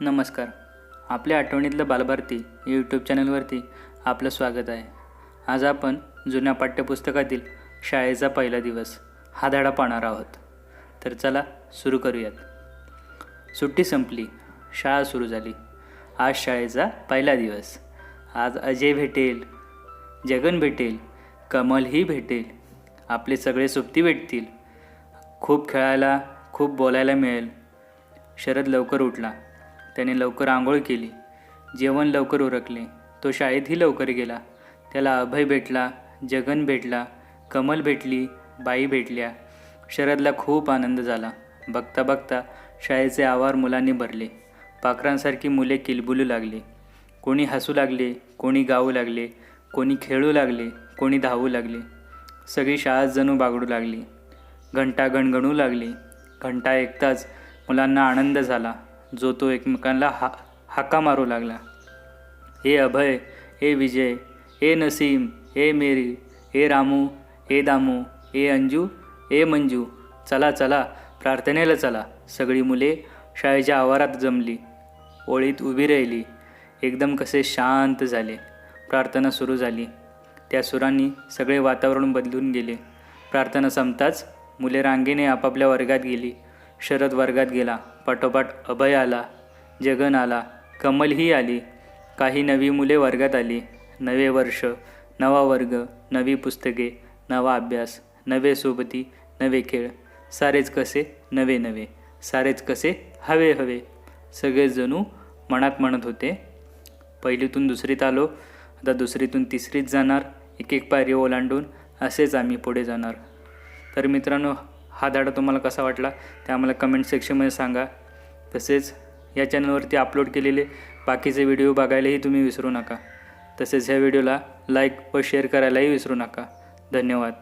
नमस्कार. आपल्या आठवणीतलं बालभारती यूट्यूब चॅनलवरती आपलं स्वागत आहे. आज आपण जुन्या पाठ्यपुस्तकातील शाळेचा पहिला दिवस हा धडा पाहणार आहोत. तर चला सुरू करूयात. सुट्टी संपली शाळा सुरू झाली. आज शाळेचा पहिला दिवस. आज अजय भेटेल जगन भेटेल कमलही भेटेल आपले सगळे सोबती भेटतील. खूप खेळायला खूप बोलायला मिळेल. शरद लवकर उठला. त्याने लवकर आंघोळ केली. जेवण लवकर उरकले. तो शाळेतही लवकर गेला. त्याला अभय भेटला जगन भेटला कमल भेटली बाई भेटल्या. शरदला खूप आनंद झाला. बघता बघता शाळेचे आवार मुलांनी भरले. पाखरांसारखी मुले किलबुलू लागली. कोणी हसू लागले कोणी गाऊ लागले कोणी खेळू लागले कोणी धावू लागले. सगळी शाळा जणू बागडू लागली. घंटा गणगणू लागली. घंटा ऐकताच मुलांना आनंद झाला. जो तो एकमेकांना हा हाका मारू लागला. हे अभय हे विजय ए नसीम ए मेरी ए रामू हे दामू ए अंजू ए मंजू चला चला प्रार्थनेला चला. सगळी मुले शाळेच्या आवारात जमली. ओळीत उभी राहिली. एकदम कसे शांत झाले. प्रार्थना सुरू झाली. त्या सुरांनी सगळे वातावरण बदलून गेले. प्रार्थना संपताच मुले रांगेने आपापल्या वर्गात गेली. शरद वर्गात गेला. पाठोपाठ अभय आला जगन आला कमलही आली काही नवी मुले वर्गात आली नवे वर्ष नवा वर्ग नवी पुस्तके नवा अभ्यास नवे सोबती नवे खेळ सारेच कसे नवे नवे सारेच कसे हवे हवे सगळे जणू मनात म्हणत होते. पहिलीतून दुसरीत आलो आता दुसरीतून तिसरीत जाणार एक एक पायरी ओलांडून असेच आम्ही पुढे जाणार. तर मित्रांनो हा धडा तुम्हाला कसा वाटला ते आम्हाला कमेंट सेक्शनमध्ये सांगा. तसेच या चॅनलवरती अपलोड केलेले बाकीचे व्हिडिओ बघायलाही तुम्ही विसरू नका. तसेच ह्या व्हिडिओला लाईक व शेअर करायलाही विसरू नका. धन्यवाद.